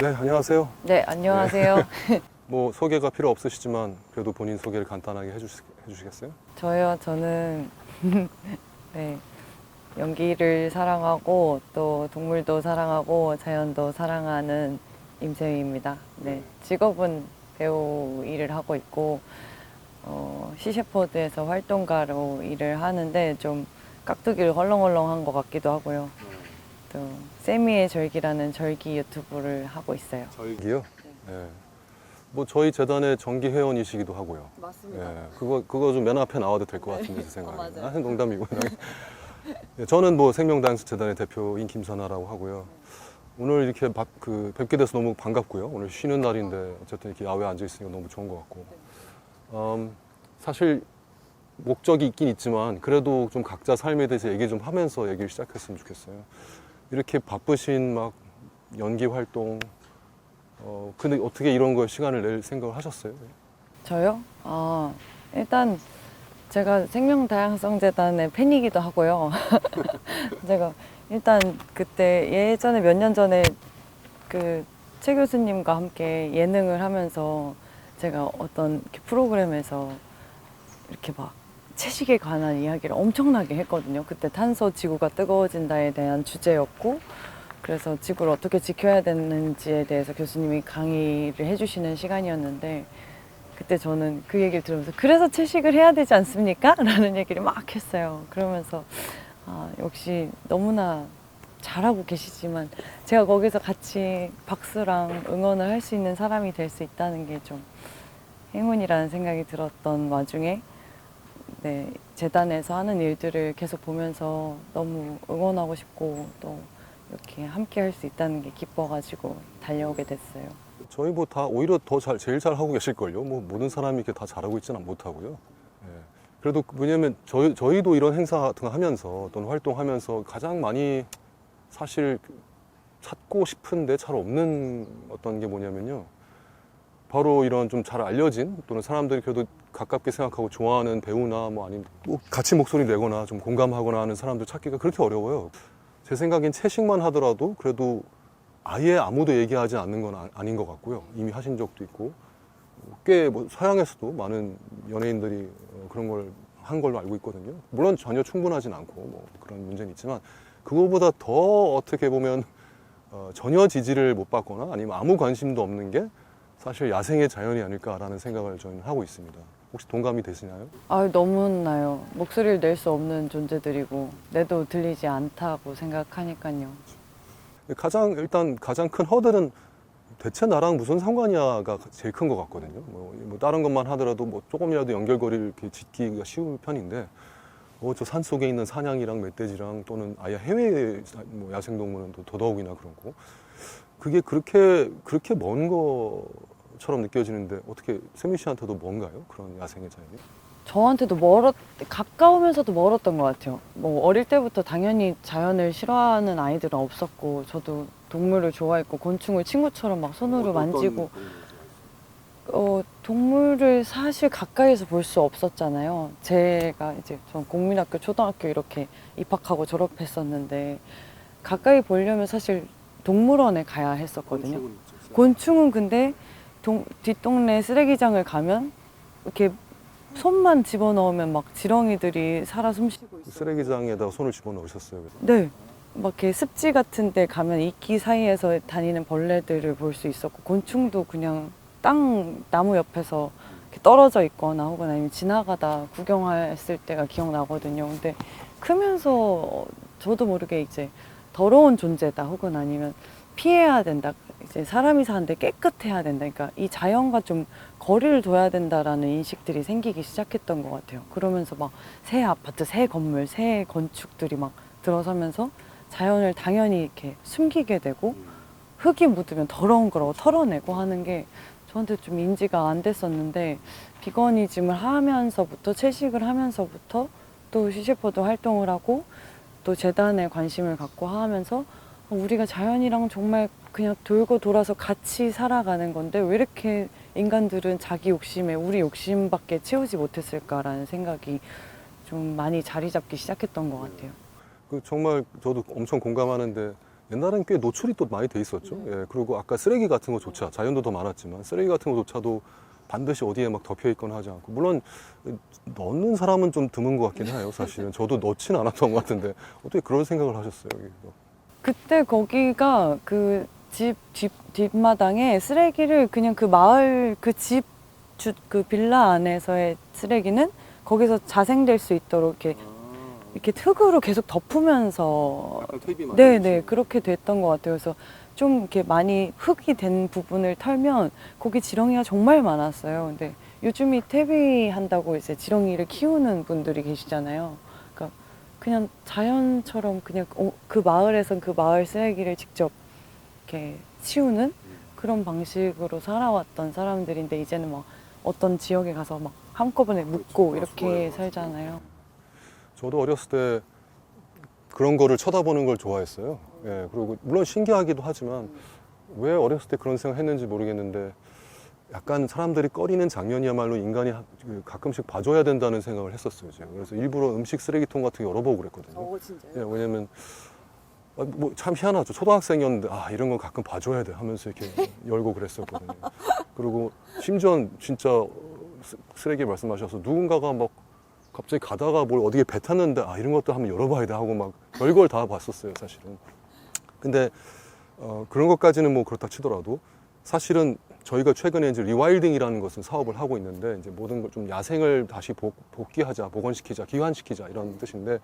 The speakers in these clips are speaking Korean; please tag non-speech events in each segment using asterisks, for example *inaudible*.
네, 안녕하세요. 네, 안녕하세요. *laughs* 뭐 소개가 필요 없으시지만 그래도 본인 소개를 간단하게 해주시, 해주시겠어요? 저요, 저는 *laughs* 네, 연기를 사랑하고 또 동물도 사랑하고 자연도 사랑하는 임세희입니다. 네, 직업은 배우 일을 하고 있고 어, 시셰포드에서 활동가로 일을 하는데 좀 깍두기를 헐렁헐렁한 것 같기도 하고요. 또 세미의 절기라는 절기 유튜브를 하고 있어요. 저희기요? 네. 뭐 저희 재단의 정기 회원이시기도 하고요. 맞습니다. 예, 그거 그거 좀맨 앞에 나와도 될 것 같은데 제 *laughs* 생각에. 어, 맞아요. 아, 농담이고. 예, *laughs* 저는 뭐 생명다양수 재단의 대표인 김선아라고 하고요. 오늘 이렇게 바- 그 뵙게 돼서 너무 반갑고요. 오늘 쉬는 날인데 어쨌든 이렇게 야외에 앉아 있으니까 너무 좋은 것 같고. 음, 사실 목적이 있긴 있지만 그래도 좀 각자 삶에 대해서 얘기 좀 하면서 얘기를 시작했으면 좋겠어요. 이렇게 바쁘신 막 연기 활동, 어 근데 어떻게 이런 거 시간을 낼 생각을 하셨어요? 저요? 아, 일단 제가 생명다양성재단의 팬이기도 하고요. *laughs* 제가 일단 그때 예전에 몇 년 전에 그 최 교수님과 함께 예능을 하면서 제가 어떤 프로그램에서 이렇게 막 채식에 관한 이야기를 엄청나게 했거든요. 그때 탄소 지구가 뜨거워진다에 대한 주제였고 그래서 지구를 어떻게 지켜야 되는지에 대해서 교수님이 강의를 해주시는 시간이었는데 그때 저는 그 얘기를 들으면서 그래서 채식을 해야 되지 않습니까? *laughs* 라는 얘기를 막 했어요. 그러면서 아, 역시 너무나 잘하고 계시지만 제가 거기서 같이 박수랑 응원을 할 수 있는 사람이 될 수 있다는 게 좀 행운이라는 생각이 들었던 와중에 네, 재단에서 하는 일들을 계속 보면서 너무 응원하고 싶고 또 이렇게 함께 할 수 있다는 게 기뻐가지고 달려오게 됐어요. 저희 뭐 다 오히려 더 잘, 제일 잘 하고 계실걸요. 뭐 모든 사람이 이렇게 다 잘하고 있지는 못하고요. 예. 그래도 왜냐면 저희, 저희도 이런 행사 같은 거 하면서 또는 활동하면서 가장 많이 사실 그 찾고 싶은데 잘 없는 어떤 게 뭐냐면요. 바로 이런 좀 잘 알려진 또는 사람들이 그래도 가깝게 생각하고 좋아하는 배우나 뭐 아니면 뭐 같이 목소리 내거나 좀 공감하거나 하는 사람들 찾기가 그렇게 어려워요. 제 생각엔 채식만 하더라도 그래도 아예 아무도 얘기하지 않는 건 아- 아닌 것 같고요. 이미 하신 적도 있고 꽤 뭐 서양에서도 많은 연예인들이 어, 그런 걸 한 걸로 알고 있거든요. 물론 전혀 충분하진 않고 뭐 그런 문제는 있지만 그거보다 더 어떻게 보면 어, 전혀 지지를 못 받거나 아니면 아무 관심도 없는 게 사실 야생의 자연이 아닐까라는 생각을 저는 하고 있습니다. 혹시 동감이 되시나요? 아 너무나요. 목소리를 낼 수 없는 존재들이고 내도 들리지 않다고 생각하니까요. 가장 일단 가장 큰 허들은 대체 나랑 무슨 상관이야가 제일 큰 것 같거든요. 뭐, 뭐 다른 것만 하더라도 뭐 조금이라도 연결고리를 이렇게 짓기가 쉬운 편인데 어, 저산 속에 있는 사냥이랑 멧돼지랑 또는 아예 해외 뭐 야생동물은 또 더더욱이나 그런 거 그게 그렇게 그렇게 먼 것처럼 느껴지는데 어떻게 세미 씨한테도 뭔가요? 그런 야생의 자연이? 저한테도 멀었 가까우면서도 멀었던 것 같아요. 뭐 어릴 때부터 당연히 자연을 싫어하는 아이들은 없었고 저도 동물을 좋아했고 곤충을 친구처럼 막 손으로 만지고 어, 동물을 사실 가까이서 볼 수 없었잖아요. 제가 이제 전 국민학교, 초등학교 이렇게 입학하고 졸업했었는데 가까이 보려면 사실 동물원에 가야 했었거든요. 곤충은 근데 동, 뒷동네 쓰레기장을 가면 이렇게 손만 집어넣으면 막 지렁이들이 살아 숨쉬고 있어요. 쓰레기장에다가 손을 집어넣으셨어요. 네. 막 이렇게 습지 같은 데 가면 이끼 사이에서 다니는 벌레들을 볼 수 있었고 곤충도 그냥 땅 나무 옆에서 이렇게 떨어져 있거나 혹은 아니면 지나가다 구경했을 때가 기억나거든요. 근데 크면서 저도 모르게 이제 더러운 존재다 혹은 아니면 피해야 된다. 이제 사람이 사는데 깨끗해야 된다. 그러니까 이 자연과 좀 거리를 둬야 된다라는 인식들이 생기기 시작했던 것 같아요. 그러면서 막 새 아파트, 새 건물, 새 건축들이 막 들어서면서 자연을 당연히 이렇게 숨기게 되고 흙이 묻으면 더러운 거라고 털어내고 하는 게 저한테 좀 인지가 안 됐었는데 비거니즘을 하면서부터 채식을 하면서부터 또 시시포도 활동을 하고 또 재단에 관심을 갖고 하면서 우리가 자연이랑 정말 그냥 돌고 돌아서 같이 살아가는 건데 왜 이렇게 인간들은 자기 욕심에 우리 욕심밖에 채우지 못했을까라는 생각이 좀 많이 자리 잡기 시작했던 것 같아요. 그 정말 저도 엄청 공감하는데 옛날엔 꽤 노출이 또 많이 돼 있었죠. 예, 그리고 아까 쓰레기 같은 거조차 자연도 더 많았지만 쓰레기 같은 거조차도 반드시 어디에 막 덮여 있거나 하지 않고 물론 넣는 사람은 좀 드문 것 같긴 해요. 사실은 저도 넣지는 않았던 것 같은데 어떻게 그런 생각을 하셨어요? 여기서? 그때 거기가 그 집 뒷, 뒷마당에 쓰레기를 그냥 그 마을 그 집 주 그 빌라 안에서의 쓰레기는 거기서 자생될 수 있도록 이렇게 이렇게 흙으로 계속 덮으면서 네네 그렇게 됐던 것 같아요. 그래서 좀 이렇게 많이 흙이 된 부분을 털면 거기 지렁이가 정말 많았어요. 근데 요즘이 퇴비한다고 이제 지렁이를 키우는 분들이 계시잖아요. 그냥 자연처럼 그냥 어, 그 마을에선 그 마을 쓰레기를 직접 이렇게 치우는 그런 방식으로 살아왔던 사람들인데 이제는 막 어떤 지역에 가서 막 한꺼번에 묻고 이렇게 살잖아요. 저도 어렸을 때 그런 거를 쳐다보는 걸 좋아했어요. 예, 그리고 물론 신기하기도 하지만 왜 어렸을 때 그런 생각 했는지 모르겠는데 약간 사람들이 꺼리는 장면이야말로 인간이 하- 그 가끔씩 봐줘야 된다는 생각을 했었어요. 제가. 그래서 일부러 음식 쓰레기통 같은 거 열어보고 그랬거든요. 진짜요? 예, 왜냐면 아, 뭐참 희한하죠. 초등학생이었는데 아 이런 건 가끔 봐줘야 돼 하면서 이렇게 *laughs* 열고 그랬었거든요. 그리고 심지어 진짜 쓰- 쓰레기 말씀하셔서 누군가가 막 갑자기 가다가 뭘 어디에 배 탔는데 아 이런 것도 한번 열어봐야 돼 하고 막 별걸 다 봤었어요 사실은. 근데 어, 그런 것까지는 뭐 그렇다 치더라도 사실은 저희가 최근에 이제 리와일딩이라는 것은 사업을 하고 있는데 이제 모든 걸 좀 야생을 다시 복, 복귀하자, 복원시키자, 기환시키자 이런 뜻인데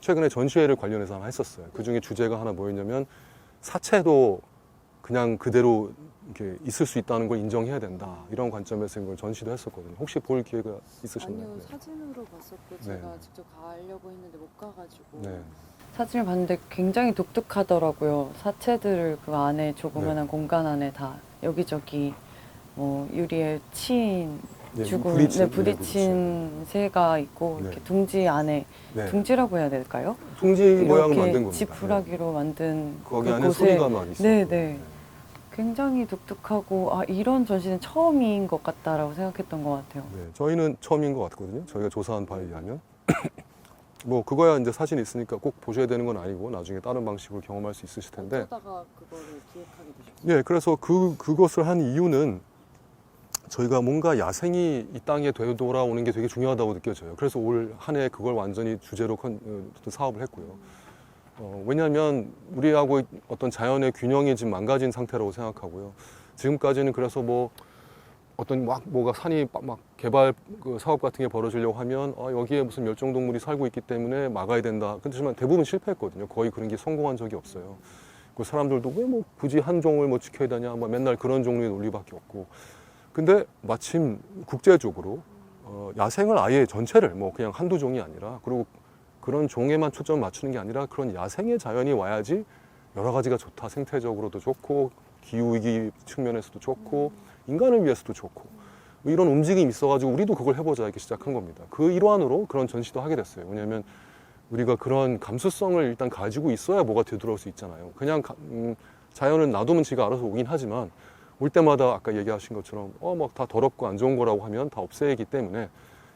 최근에 전시회를 관련해서 하나 했었어요. 그 중에 주제가 하나 뭐였냐면 사체도 그냥 그대로 이렇게 있을 수 있다는 걸 인정해야 된다 이런 관점에서 이걸 전시도 했었거든요. 혹시 볼 기회가 있으셨나요? 아니요 네. 사진으로 봤었고 네. 제가 직접 가려고 했는데 못 가가지고 네. 사진을 봤는데 굉장히 독특하더라고요. 사체들을 그 안에 조그만한 공간 안에 다 여기저기 뭐 유리에 친 네, 죽은 부딪힌, 네, 네, 부딪힌 새가 있고 네. 이렇게 둥지 안에 네. 둥지라고 해야 될까요? 둥지 모양을 만든 겁니다. 지푸라기로 만든 네. 거기 그 안에 곳에 소리가 막 있어요. 네, 네. 굉장히 독특하고 아 이런 전시는 처음인 것 같다라고 생각했던 것 같아요. 네, 저희는 처음인 것 같거든요. 저희가 조사한 바에 의하면. 뭐 그거야 이제 사진이 있으니까 꼭 보셔야 되는 건 아니고 나중에 다른 방식으로 경험할 수 있으실 텐데. 어쩌다가 그거를 기획하게 되셨어요? 예, 그래서 그 그것을 한 이유는 저희가 뭔가 야생이 이 땅에 되돌아오는 게 되게 중요하다고 느껴져요. 그래서 올 한 해 그걸 완전히 주제로 컨, 어, 사업을 했고요. 어, 왜냐하면 우리하고 어떤 자연의 균형이 지금 망가진 상태라고 생각하고요. 지금까지는 그래서 뭐 어떤 막 뭐가 산이 막- 막 개발 그 사업 같은 게 벌어지려고 하면 아, 여기에 무슨 멸종 동물이 살고 있기 때문에 막아야 된다. 그렇지만 대부분 실패했거든요. 거의 그런 게 성공한 적이 없어요. 그 사람들도 왜 뭐 굳이 한 종을 뭐 지켜야 되냐, 뭐 맨날 그런 종류의 논리밖에 없고. 근데 마침 국제적으로 어, 야생을 아예 전체를 뭐 그냥 한두 종이 아니라 그리고 그런 종에만 초점 맞추는 게 아니라 그런 야생의 자연이 와야지 여러 가지가 좋다. 생태적으로도 좋고 기후 위기 측면에서도 좋고 인간을 위해서도 좋고 뭐 이런 움직임이 있어가지고 우리도 그걸 해보자 이렇게 시작한 겁니다. 그 일환으로 그런 전시도 하게 됐어요. 왜냐하면 우리가 그런 감수성을 일단 가지고 있어야 뭐가 되돌아올 수 있잖아요. 그냥 가- 음, 자연은 놔두면 지가 알아서 오긴 하지만 올 때마다 아까 얘기하신 것처럼 어 막 다 더럽고 안 좋은 거라고 하면 다 없애기 때문에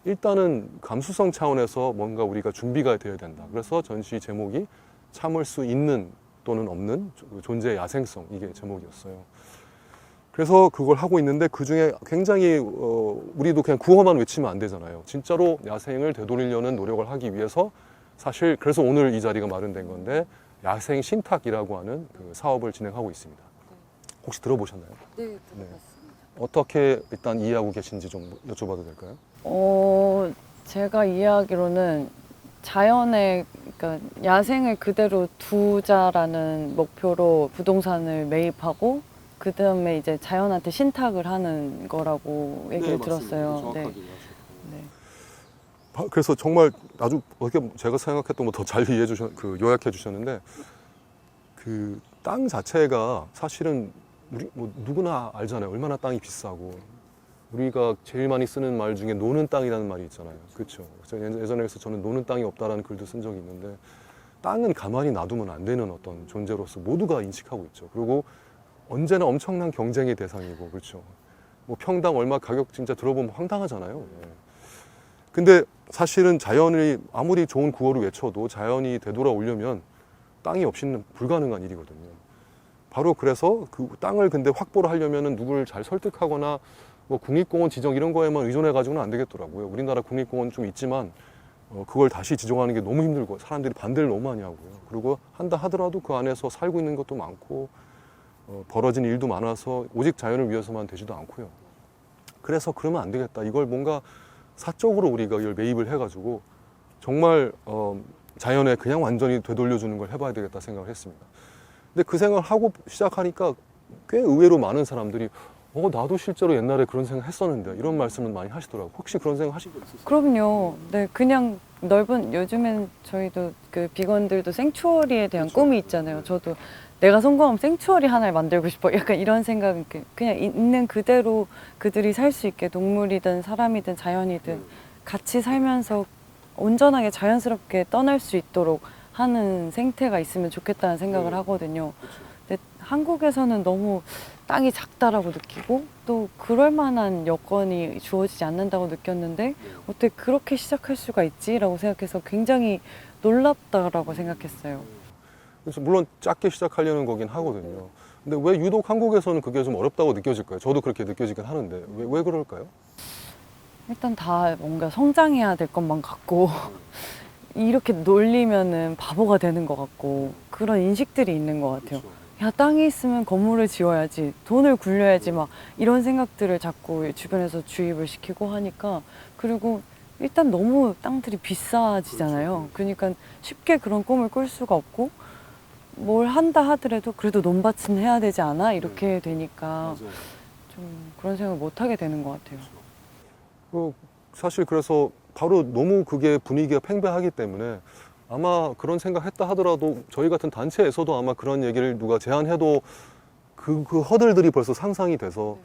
일단은 감수성 차원에서 뭔가 우리가 준비가 되어야 된다. 그래서 전시 제목이 참을 수 있는 또는 없는 존재의 야생성 이게 제목이었어요. 그래서 그걸 하고 있는데 그 중에 굉장히 어, 우리도 그냥 구호만 외치면 안 되잖아요. 진짜로 야생을 되돌리려는 노력을 하기 위해서 사실 그래서 오늘 이 자리가 마련된 건데 야생 신탁이라고 하는 그 사업을 진행하고 있습니다. 혹시 들어보셨나요? 네 들어봤습니다. 어떻게 일단 이해하고 계신지 좀 여쭤봐도 될까요? 어, 제가 이해하기로는 자연의 그러니까 야생을 그대로 두자라는 목표로 부동산을 매입하고 그 다음에 이제 자연한테 신탁을 하는 거라고 얘기를 들었어요. 네. 네. 바- 그래서 정말 아주 어떻게 제가 생각했던 것더잘 이해해 주셨, 그 요약해 주셨는데 그 땅 자체가 사실은 우리 뭐 누구나 알잖아요. 얼마나 땅이 비싸고 우리가 제일 많이 쓰는 말 중에 노는 땅이라는 말이 있잖아요. 그렇죠. 예- 예전에 그래서 저는 노는 땅이 없다라는 글도 쓴 적이 있는데 땅은 가만히 놔두면 안 되는 어떤 존재로서 모두가 인식하고 있죠. 그리고 언제나 엄청난 경쟁의 대상이고 그렇죠. 뭐 평당 얼마 가격 진짜 들어보면 황당하잖아요. 예. 근데 사실은 자연이 아무리 좋은 구호를 외쳐도 자연이 되돌아오려면 땅이 없이는 불가능한 일이거든요. 바로 그래서 그 땅을 근데 확보를 하려면은 누구를 잘 설득하거나 뭐 국립공원 지정 이런 거에만 의존해 가지고는 안 되겠더라고요. 우리나라 국립공원 좀 있지만 어, 그걸 다시 지정하는 게 너무 힘들고 사람들이 반대를 너무 많이 하고요. 그리고 한다 하더라도 그 안에서 살고 있는 것도 많고 어, 벌어진 일도 많아서 오직 자연을 위해서만 되지도 않고요. 그래서 그러면 안 되겠다. 이걸 뭔가 사적으로 우리가 이걸 매입을 해가지고 정말 어, 자연에 그냥 완전히 되돌려주는 걸 해봐야 되겠다 생각을 했습니다. 근데 그 생각을 하고 시작하니까 꽤 의외로 많은 사람들이 어 나도 실제로 옛날에 그런 생각 했었는데 이런 말씀을 많이 하시더라고요. 혹시 그런 생각 하신 적 있으세요? 그럼요. 네, 그냥 넓은 요즘엔 저희도 그 비건들도 생추어리에 대한 그쵸. 꿈이 있잖아요. 저도 내가 성공하면 생추어리 하나를 만들고 싶어. 약간 이런 생각은 그- 그냥 있는 그대로 그들이 살 수 있게 동물이든 사람이든 자연이든 같이 살면서 온전하게 자연스럽게 떠날 수 있도록 하는 생태가 있으면 좋겠다는 생각을 네. 하거든요. 근데 한국에서는 너무 땅이 작다라고 느끼고 또 그럴 만한 여건이 주어지지 않는다고 느꼈는데 어떻게 그렇게 시작할 수가 있지라고 생각해서 굉장히 놀랍다라고 생각했어요. 그래서 물론 작게 시작하려는 거긴 하거든요. 근데 왜 유독 한국에서는 그게 좀 어렵다고 느껴질까요? 저도 그렇게 느껴지긴 하는데 왜, 왜 그럴까요? 일단 다 뭔가 성장해야 될 것만 같고 *laughs* 이렇게 놀리면은 바보가 되는 것 같고 그런 인식들이 있는 것 같아요. 야 땅이 있으면 건물을 지어야지 돈을 굴려야지 막 이런 생각들을 자꾸 주변에서 주입을 시키고 하니까 그리고 일단 너무 땅들이 비싸지잖아요. 그러니까 쉽게 그런 꿈을 꿀 수가 없고 뭘 한다 하더라도 그래도 논밭은 해야 되지 않아? 이렇게 되니까 좀 그런 생각을 못 하게 되는 것 같아요. 그 사실 그래서 바로 너무 그게 분위기가 팽배하기 때문에 아마 그런 생각했다 하더라도 저희 같은 단체에서도 아마 그런 얘기를 누가 제안해도 그, 그 허들들이 벌써 상상이 돼서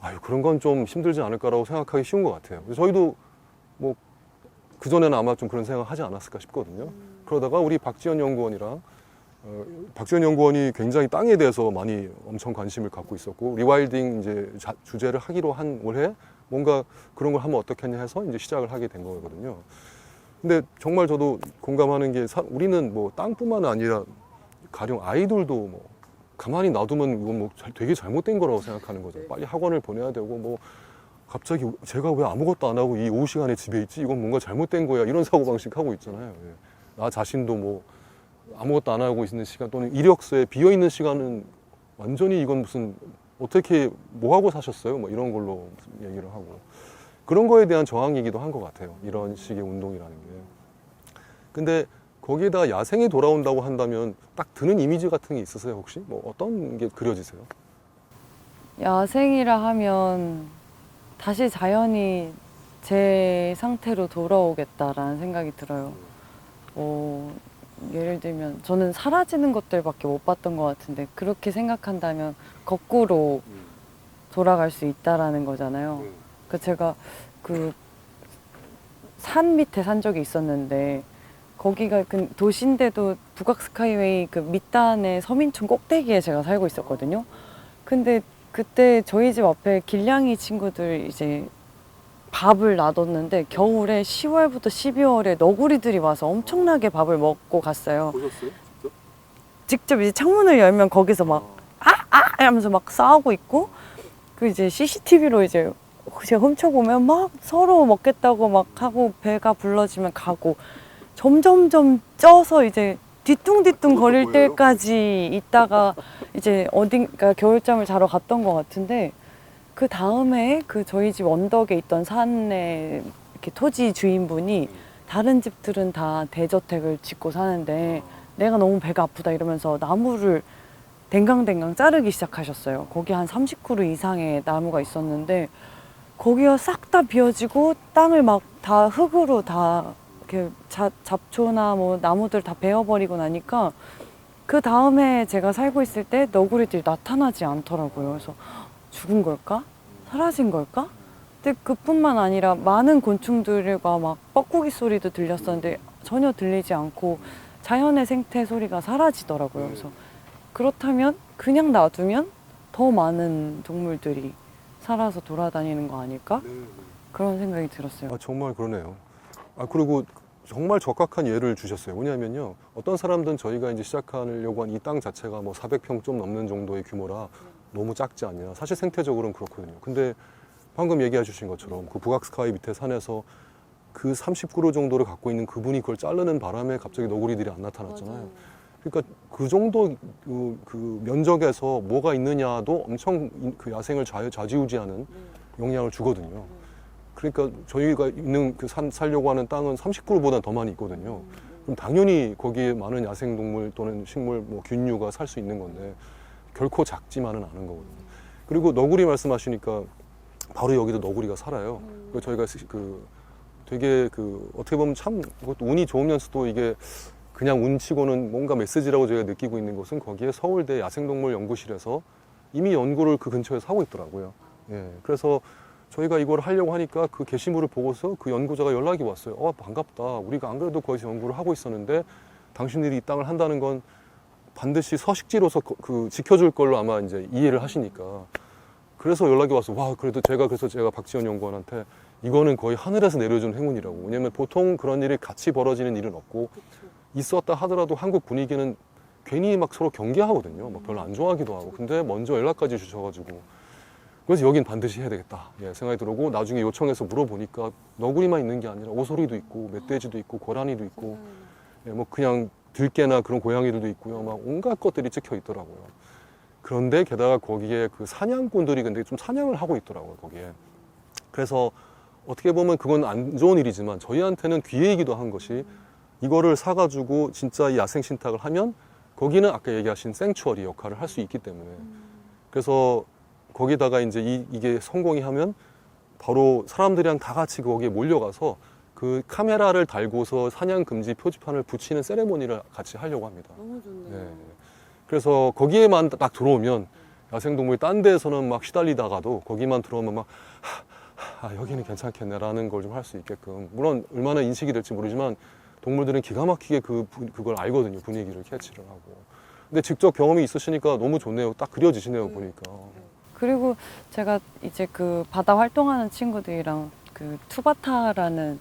아유 그런 건 좀 힘들지 않을까라고 생각하기 쉬운 것 같아요. 저희도 뭐 그전에는 아마 좀 그런 생각 하지 않았을까 싶거든요. 그러다가 우리 박지원 연구원이랑 어, 박지원 연구원이 굉장히 땅에 대해서 많이 엄청 관심을 갖고 있었고 리와일딩 이제 자- 주제를 하기로 한 올해 뭔가 그런 걸 하면 어떻겠냐 해서 이제 시작을 하게 된 거거든요. 근데 정말 저도 공감하는 게 사- 우리는 뭐 땅뿐만 아니라 가령 아이들도 뭐 가만히 놔두면 이건 뭐 잘- 되게 잘못된 거라고 생각하는 거죠. 빨리 학원을 보내야 되고 뭐 갑자기 제가 왜 아무것도 안 하고 이 오후 시간에 집에 있지? 이건 뭔가 잘못된 거야. 이런 사고 방식 하고 있잖아요. 예. 나 자신도 뭐 아무것도 안 하고 있는 시간 또는 이력서에 비어 있는 시간은 완전히 이건 무슨 어떻게 뭐 하고 사셨어요? 뭐 이런 걸로 얘기를 하고 그런 거에 대한 저항이기도 한 것 같아요. 이런 식의 운동이라는 게. 근데 거기에다 야생이 돌아온다고 한다면 딱 드는 이미지 같은 게 있으세요 혹시? 뭐 어떤 게 그려지세요? 야생이라 하면 다시 자연이 제 상태로 돌아오겠다라는 생각이 들어요. 뭐 예를 들면 저는 사라지는 것들밖에 못 봤던 것 같은데 그렇게 생각한다면 거꾸로 돌아갈 수 있다라는 거잖아요. 그 제가 그 산 밑에 산 적이 있었는데 거기가 그 도시인데도 북악 스카이웨이 그 밑단의 서민촌 꼭대기에 제가 살고 있었거든요. 근데 그때 저희 집 앞에 길냥이 친구들 이제 밥을 놔뒀는데 겨울에 10월부터 12월에 너구리들이 와서 엄청나게 밥을 먹고 갔어요. 보셨어요? 직접 이제 창문을 열면 거기서 막 아! 하면서 막 싸우고 있고 그 이제 CCTV로 이제 제가 훔쳐보면 막 서로 먹겠다고 막 하고 배가 불러지면 가고 점점점 쪄서 이제 뒤뚱뒤뚱 거릴? 때까지 있다가 이제 어딘가 겨울잠을 자러 갔던 것 같은데 그 다음에 그 저희 집 언덕에 있던 산에 이렇게 토지 주인분이 다른 집들은 다 대저택을 짓고 사는데 내가 너무 배가 아프다 이러면서 나무를 댕강댕강 자르기 시작하셨어요. 거기 한 30그루 이상의 나무가 있었는데 거기가 싹 다 비어지고 땅을 막 다 흙으로 다 이렇게 잡, 잡초나 뭐 나무들 다 베어버리고 나니까 그 다음에 제가 살고 있을 때 너구리들이 나타나지 않더라고요. 그래서 죽은 걸까? 사라진 걸까? 근데 그뿐만 아니라 많은 곤충들과 막 뻐꾸기 소리도 들렸었는데 전혀 들리지 않고 자연의 생태 소리가 사라지더라고요. 그래서 그렇다면 그냥 놔두면 더 많은 동물들이 살아서 돌아다니는 거 아닐까? 그런 생각이 들었어요. 아 정말 그러네요. 아 그리고 정말 적확한 예를 주셨어요. 뭐냐면요. 어떤 사람들은 저희가 이제 시작하려고 한 이 땅 자체가 뭐 400평 좀 넘는 정도의 규모라 너무 작지 않냐. 사실 생태적으로는 그렇거든요. 근데 방금 얘기해 주신 것처럼 그 북악스카이 밑에 산에서 그 30그루 정도를 갖고 있는 그분이 그걸 자르는 바람에 갑자기 너구리들이 안 나타났잖아요. 맞아요. 그러니까 그 정도 그, 그 면적에서 뭐가 있느냐도 엄청 이- 그 야생을 좌, 좌지우지하는 네. 영향을 주거든요. 네. 그러니까 저희가 있는 그 산 살려고 하는 땅은 30그루보다 더 많이 있거든요. 음, 음. 그럼 당연히 거기에 많은 야생동물 또는 식물, 뭐 균류가 살 수 있는 건데 결코 작지만은 않은 거거든요. 그리고 너구리 말씀하시니까 바로 여기도 너구리가 살아요. 음. 그 저희가 시- 그 되게 그 어떻게 보면 참 운이 좋으면서도 이게 그냥 운치고는 뭔가 메시지라고 저희가 느끼고 있는 것은 거기에 서울대 야생동물 연구실에서 이미 연구를 그 근처에서 하고 있더라고요. 예. 그래서 저희가 이걸 하려고 하니까 그 게시물을 보고서 그 연구자가 연락이 왔어요. 어, 반갑다. 우리가 안 그래도 거기서 연구를 하고 있었는데 당신들이 이 땅을 한다는 건 반드시 서식지로서 거- 그 지켜줄 걸로 아마 이제 이해를 하시니까. 그래서 연락이 와서 와, 그래도 제가 그래서 제가 박지원 연구원한테 이거는 거의 하늘에서 내려준 행운이라고. 왜냐면 보통 그런 일이 같이 벌어지는 일은 없고. 있었다 하더라도 한국 분위기는 괜히 막 서로 경계하거든요. 막 별로 안 좋아하기도 하고. 근데 먼저 연락까지 주셔가지고. 그래서 여긴 반드시 해야 되겠다. 예, 생각이 들어오고 나중에 요청해서 물어보니까 너구리만 있는 게 아니라 오소리도 있고 멧돼지도 있고 고라니도 있고 세상에나. 예, 뭐 그냥 들깨나 그런 고양이들도 있고요. 막 온갖 것들이 찍혀 있더라고요. 그런데 게다가 거기에 그 사냥꾼들이 근데 좀 사냥을 하고 있더라고요. 거기에. 그래서 어떻게 보면 그건 안 좋은 일이지만 저희한테는 기회이기도 한 것이 이거를 사가지고 진짜 이 야생 신탁을 하면 거기는 아까 얘기하신 생추어리 역할을 할 수 있기 때문에 음. 그래서 거기다가 이제 이, 이게 성공이 하면 바로 사람들이랑 다 같이 거기에 몰려가서 그 카메라를 달고서 사냥 금지 표지판을 붙이는 세레모니를 같이 하려고 합니다. 너무 좋네요. 네. 그래서 거기에만 딱 들어오면 야생동물이 딴 데에서는 막 시달리다가도 거기만 들어오면 막 하, 하, 아, 여기는 괜찮겠네라는 걸 좀 할 수 있게끔 물론 얼마나 인식이 될지 모르지만 동물들은 기가 막히게 그 분- 그걸 알거든요 분위기를 캐치를 하고 근데 직접 경험이 있으시니까 너무 좋네요 딱 그려지시네요 음. 보니까 그리고 제가 이제 그 바다 활동하는 친구들이랑 그 투바타라는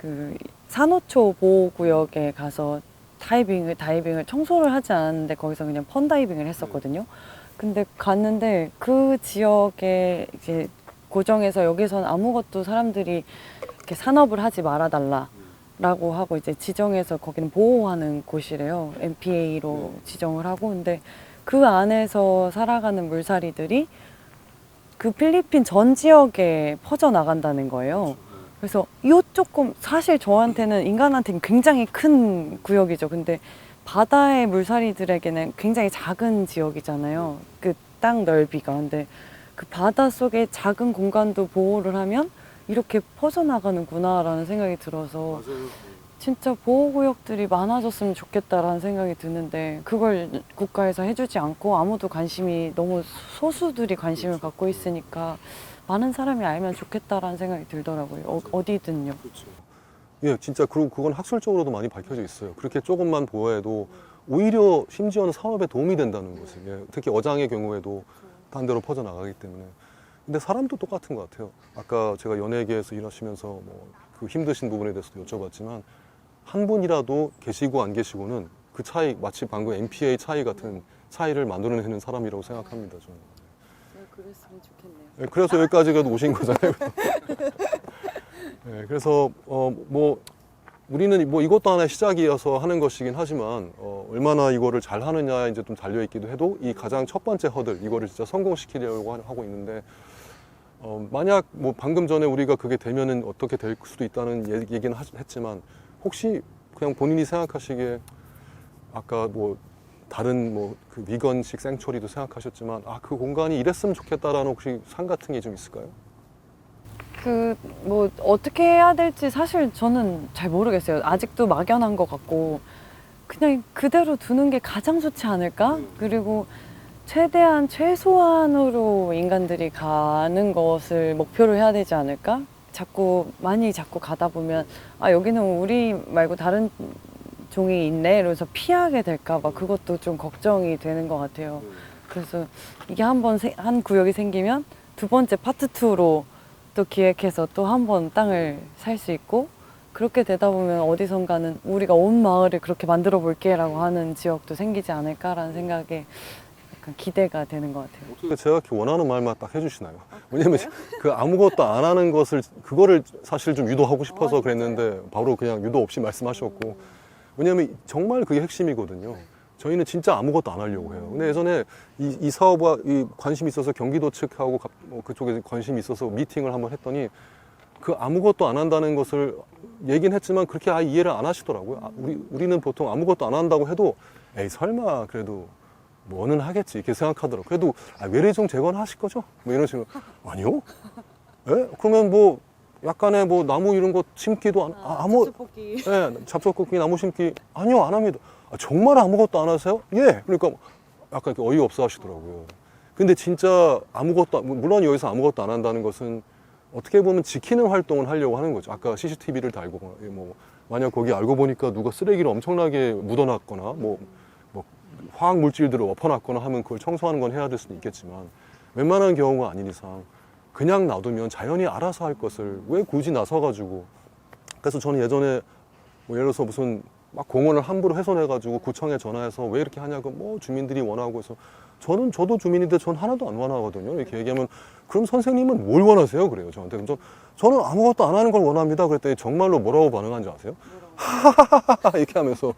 그 산호초 보호구역에 가서 다이빙을 다이빙을 청소를 하지 않았는데 거기서 그냥 펀 다이빙을 했었거든요. 근데 갔는데 그 지역에 이제 고정해서 여기서는 아무것도 사람들이 이렇게 산업을 하지 말아 달라라고 하고 이제 지정해서 거기는 보호하는 곳이래요. MPA로 지정을 하고 근데 그 안에서 살아가는 물살이들이 그 필리핀 전 지역에 퍼져 나간다는 거예요. 그래서 이 조금 사실 저한테는 인간한테는 굉장히 큰 구역이죠. 근데 바다의 물살이들에게는 굉장히 작은 지역이잖아요. 그 땅 넓이가. 근데 그 바다 속에 작은 공간도 보호를 하면 이렇게 퍼져 나가는구나라는 생각이 들어서 진짜 보호구역들이 많아졌으면 좋겠다라는 생각이 드는데 그걸 국가에서 해주지 않고 아무도 관심이 너무 소수들이 관심을 갖고 있으니까 많은 사람이 알면 좋겠다라는 생각이 들더라고요. 어, 어디든요. 예 진짜 그리고 그건 학술적으로도 많이 밝혀져 있어요. 그렇게 조금만 보호해도 오히려 심지어는 산업에 도움이 된다는 것이 예, 특히 어장의 경우에도 딴 데로 퍼져 나가기 때문에. 근데 사람도 똑같은 것 같아요. 아까 제가 연예계에서 일하시면서 뭐 그 힘드신 부분에 대해서도 여쭤봤지만 한 분이라도 계시고 안 계시고는 그 차이 마치 방금 MPA 차이 같은 차이를 만들어내는 사람이라고 생각합니다 저는. 네, 그랬으면 좋겠네요. 예, 그래서 여기까지 그래도 오신 거잖아요. 예, *laughs* 그래서 어 뭐 우리는 뭐 이것도 하나의 시작이어서 하는 것이긴 하지만 어, 얼마나 이거를 잘 하느냐 이제 좀 달려 있기도 해도 이 가장 첫 번째 허들 이거를 진짜 성공시키려고 하- 하고 있는데 어, 만약 뭐 방금 전에 우리가 그게 되면은 어떻게 될 수도 있다는 얘- 얘기는 하- 했지만 혹시 그냥 본인이 생각하시기에 아까 뭐 다른 뭐그 미건식 생초리도 생각하셨지만 아 그 공간이 이랬으면 좋겠다라는 혹시 상 같은 게 좀 있을까요? 그 뭐 어떻게 해야 될지 사실 저는 잘 모르겠어요. 아직도 막연한 것 같고 그냥 그대로 두는 게 가장 좋지 않을까? 그리고 최대한 최소한으로 인간들이 가는 것을 목표로 해야 되지 않을까? 자꾸 많이 자꾸 가다 보면 아 여기는 우리 말고 다른 종이 있네 이러면서 피하게 될까 봐 그것도 좀 걱정이 되는 것 같아요. 그래서 이게 한번 한 구역이 생기면 두 번째 파트 2로 또 기획해서 또 한 번 땅을 살 수 있고 그렇게 되다 보면 어디선가는 우리가 온 마을을 그렇게 만들어 볼게라고 하는 지역도 생기지 않을까라는 생각에 약간 기대가 되는 것 같아요. 어떻게 제가 이렇게 원하는 말만 딱 해주시나요? 왜냐면 그 아무것도 안 하는 것을 그거를 사실 좀 유도하고 싶어서 그랬는데 바로 그냥 유도 없이 말씀하셨고 왜냐면 정말 그게 핵심이거든요. 저희는 진짜 아무것도 안 하려고 해요. 근데 예전에 이, 이 사업과 이 관심이 있어서 경기도 측하고 갑- 뭐 그쪽에 관심이 있어서 미팅을 한번 했더니 그 아무것도 안 한다는 것을 얘기는 했지만 그렇게 아예 이해를 안 하시더라고요. 아, 우리, 우리는 보통 아무것도 안 한다고 해도 에이 설마 그래도 뭐는 하겠지 이렇게 생각하더라고요. 그래도 아, 외래종 재건 하실 거죠? 뭐 이런 식으로 아니요? 예? 그러면 뭐 약간의 뭐 나무 이런 거 심기도 안, 아, 아무 뽑기. 예, 잡초꺾기 나무 심기 아니요 안 합니다. 아, 정말 아무것도 안 하세요? 예. 그러니까 약간 이렇게 어이없어 하시더라고요. 근데 진짜 아무것도 안- 물론 여기서 아무것도 안 한다는 것은 어떻게 보면 지키는 활동을 하려고 하는 거죠. 아까 CCTV를 달고 뭐 만약 거기 알고 보니까 누가 쓰레기를 엄청나게 묻어놨거나 뭐, 뭐 화학 물질들을 엎어놨거나 하면 그걸 청소하는 건 해야 될 수는 있겠지만 웬만한 경우가 아닌 이상 그냥 놔두면 자연이 알아서 할 것을 왜 굳이 나서가지고 그래서 저는 예전에 뭐 예를 들어서 무슨 막 공원을 함부로 훼손해가지고 구청에 전화해서 왜 이렇게 하냐고 뭐 주민들이 원하고 해서 저는 저도 주민인데 전 하나도 안 원하거든요. 이렇게 얘기하면 그럼 선생님은 뭘 원하세요? 그래요 저한테. 그럼 저, 저는 아무것도 안 하는 걸 원합니다. 그랬더니 정말로 뭐라고 반응한지 아세요? 하하하하 이렇게 하면서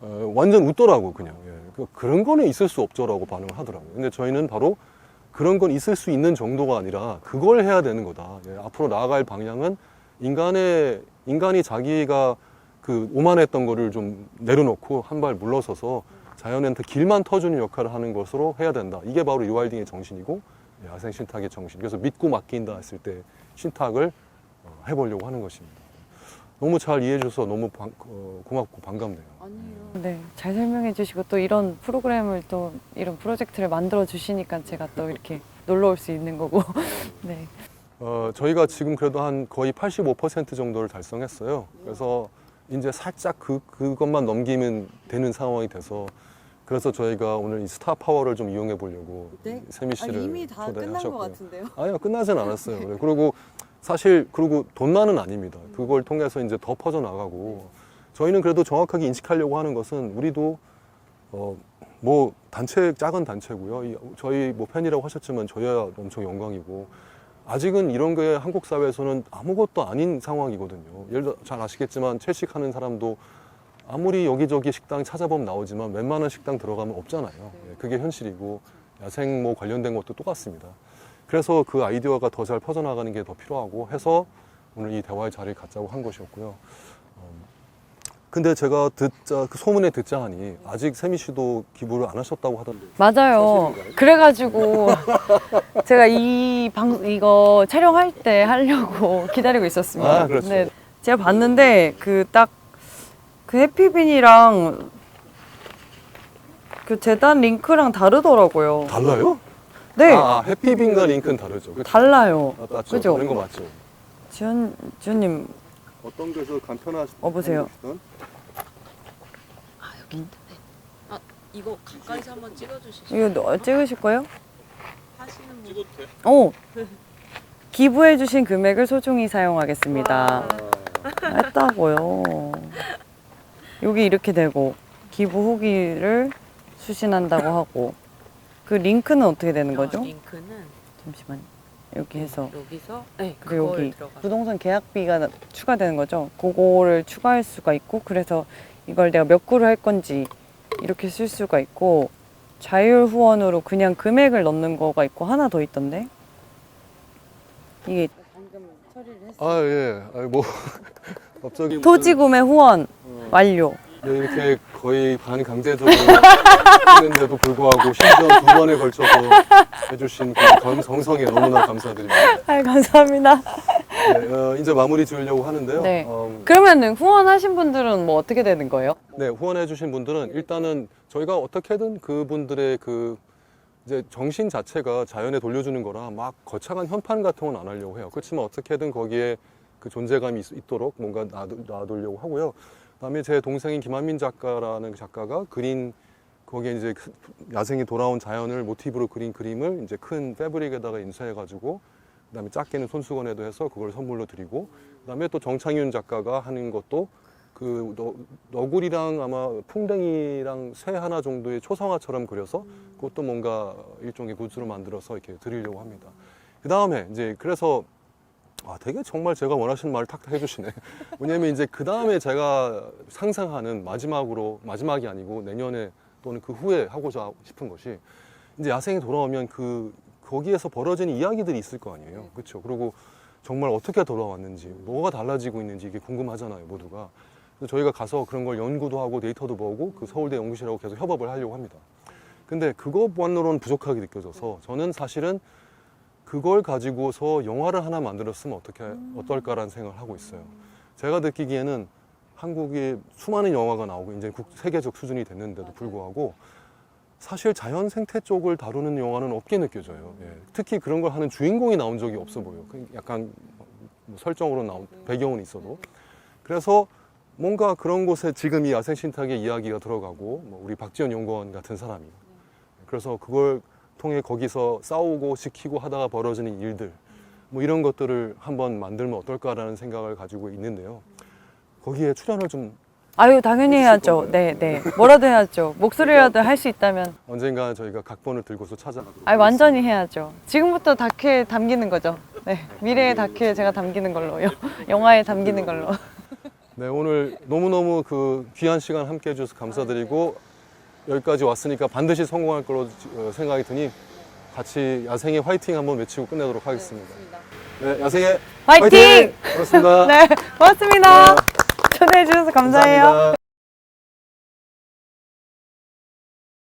어, 완전 웃더라고 그냥. 예. 그, 그런 거는 있을 수 없죠라고 반응을 하더라고요. 근데 저희는 바로 그런 건 있을 수 있는 정도가 아니라 그걸 해야 되는 거다. 예, 앞으로 나아갈 방향은 인간의 인간이 자기가 그 오만했던 거를 좀 내려놓고 한 발 물러서서 자연한테 길만 터주는 역할을 하는 것으로 해야 된다. 이게 바로 리와일딩의 정신이고 예, 야생 신탁의 정신. 그래서 믿고 맡긴다 했을 때 신탁을 어, 해보려고 하는 것입니다. 너무 잘 이해해 주셔서 너무 방- 어, 고맙고 반갑네요. 아니에요. 네, 잘 설명해 주시고 또 이런 프로그램을 또 이런 프로젝트를 만들어 주시니까 제가 또 이렇게 놀러 올 수 있는 거고. *laughs* 네. 어, 저희가 지금 그래도 한 거의 85% 정도를 달성했어요. 그래서 이제 살짝 그, 그것만 넘기면 되는 상황이 돼서 그래서 저희가 오늘 이 스타 파워를 좀 이용해 보려고 네? 세미 아, 씨를 이미 다 끝난 것 초대하셨고요. 같은데요. 아니요, 끝나진 않았어요. 그래. *laughs* 그리고 사실 그리고 돈만은 아닙니다. 그걸 통해서 이제 더 퍼져 나가고 저희는 그래도 정확하게 인식하려고 하는 것은 우리도 어 뭐 단체 작은 단체고요. 이 저희 뭐 팬이라고 하셨지만 저희야 엄청 영광이고 아직은 이런 게 한국 사회에서는 아무것도 아닌 상황이거든요. 예를 들어 잘 아시겠지만 채식하는 사람도 아무리 여기저기 식당 찾아보면 나오지만 웬만한 식당 들어가면 없잖아요. 예, 그게 현실이고 야생 뭐 관련된 것도 똑같습니다. 그래서 그 아이디어가 더 잘 퍼져나가는 게 더 필요하고 해서 오늘 이 대화의 자리를 갖자고 한 것이었고요. 음, 근데 제가 듣자 그 소문에 듣자 하니 아직 세미 씨도 기부를 안 하셨다고 하던데. 맞아요. 사실인가요? 그래가지고 *laughs* 제가 이 방 이거 촬영할 때 하려고 *laughs* 기다리고 있었습니다. 아, 그렇죠. 근데 제가 봤는데 그 딱 그 해피빈이랑 그 재단 링크랑 다르더라고요. 달라요? 네, 아, 해피빈과 링크는 다르죠. 그쵸? 달라요. 아, 맞죠. 그죠? 다른 거 맞죠. 지현 지현님 어떤 게서 간편하시 어, 보세요. 아 여기 있네. 아 이거 가까이서 한번 찍어주실 수 이거 너- 찍으실 거예요? 하시는 분. 어. 기부해주신 금액을 소중히 사용하겠습니다. 했다고요. 여기 이렇게 되고 기부 후기를 수신한다고 하고 그 링크는 어떻게 되는 거죠? 아, 링크는 잠시만 여기 해서 여기서 네 그리고 그걸 여기 들어가. 부동산 계약비가 나- 추가되는 거죠. 그거를 추가할 수가 있고 그래서 이걸 내가 몇 구를 할 건지 이렇게 쓸 수가 있고 자율 후원으로 그냥 금액을 넣는 거가 있고 하나 더 있던데 이게 방금 처리를 했어요. 아, 예. 아, 뭐 *laughs* 갑자기 토지 구매 후원 어, 완료. 네, 이렇게 거의 반강제적으로 했는데도 불구하고 심지어 두 번에 걸쳐서 해주신 그 정- 정성에 너무나 감사드립니다. 아 감사합니다. 네, 어, 이제 마무리 지으려고 하는데요. 네. 어, 그러면은 후원하신 분들은 뭐 어떻게 되는 거예요? 네, 후원해주신 분들은 일단은 저희가 어떻게든 그분들의 그 이제 정신 자체가 자연에 돌려주는 거라 막 거창한 현판 같은 건 안 하려고 해요. 그렇지만 어떻게든 거기에 그 존재감이 있, 도록 뭔가 놔두, 놔두려고 하고요. 그다음에 제 동생인 김한민 작가라는 그 작가가 그린 거기에 이제 그 야생이 돌아온 자연을 모티브로 그린 그림을 이제 큰 패브릭에다가 인쇄해 가지고 그다음에 작게는 손수건에도 해서 그걸 선물로 드리고 그다음에 또 정창윤 작가가 하는 것도 그 너, 너구리랑 아마 풍뎅이랑 새 하나 정도의 초상화처럼 그려서 그것도 뭔가 일종의 굿즈로 만들어서 이렇게 드리려고 합니다. 그 다음에 이제 그래서 아 되게 정말 제가 원하시는 말을 탁탁 해주시네. *laughs* 왜냐면 이제 그 다음에 제가 상상하는 마지막으로 마지막이 아니고 내년에 또는 그 후에 하고자 싶은 것이 이제 야생에 돌아오면 그 거기에서 벌어지는 이야기들이 있을 거 아니에요. 그렇죠. 그리고 정말 어떻게 돌아왔는지, 뭐가 달라지고 있는지 이게 궁금하잖아요, 모두가. 그래서 저희가 가서 그런 걸 연구도 하고 데이터도 보고 그 서울대 연구실하고 계속 협업을 하려고 합니다. 근데 그것만으로는 부족하게 느껴져서 저는 사실은 그걸 가지고서 영화를 하나 만들었으면 어떻게 어떨까라는 생각을 하고 있어요. 제가 느끼기에는 한국에 수많은 영화가 나오고 이제 국- 세계적 수준이 됐는데도 불구하고 사실 자연 생태 쪽을 다루는 영화는 없게 느껴져요. 예. 특히 그런 걸 하는 주인공이 나온 적이 없어 보여. 그 약간 뭐 설정으로 나온 배경은 있어도. 그래서 뭔가 그런 곳에 지금 이 야생 신탁의 이야기가 들어가고 뭐 우리 박지원 연구원 같은 사람이 그래서 그걸 통해 거기서 싸우고 지키고 하다가 벌어지는 일들 뭐 이런 것들을 한번 만들면 어떨까라는 생각을 가지고 있는데요. 거기에 출연을 좀 아유 당연히 해야죠. 네, 네. 뭐라도 해야죠. 목소리라도 할 수 있다면. 언젠가 저희가 각본을 들고서 찾아가도록 아 완전히 해야죠. 지금부터 다큐에 담기는 거죠. 네, 미래의 다큐에 제가 담기는 걸로, 요- 영화에 담기는 걸로. 네, 오늘 너무너무 그 귀한 시간 함께 해주셔서 감사드리고 여기까지 왔으니까 반드시 성공할 걸로 어, 생각이 드니 같이 야생의 화이팅 한번 외치고 끝내도록 하겠습니다. 네, 야생의 화이팅! *laughs* 고맙습니다. 네, 고맙습니다. 초대해 주셔서 감사해요. 감사합니다.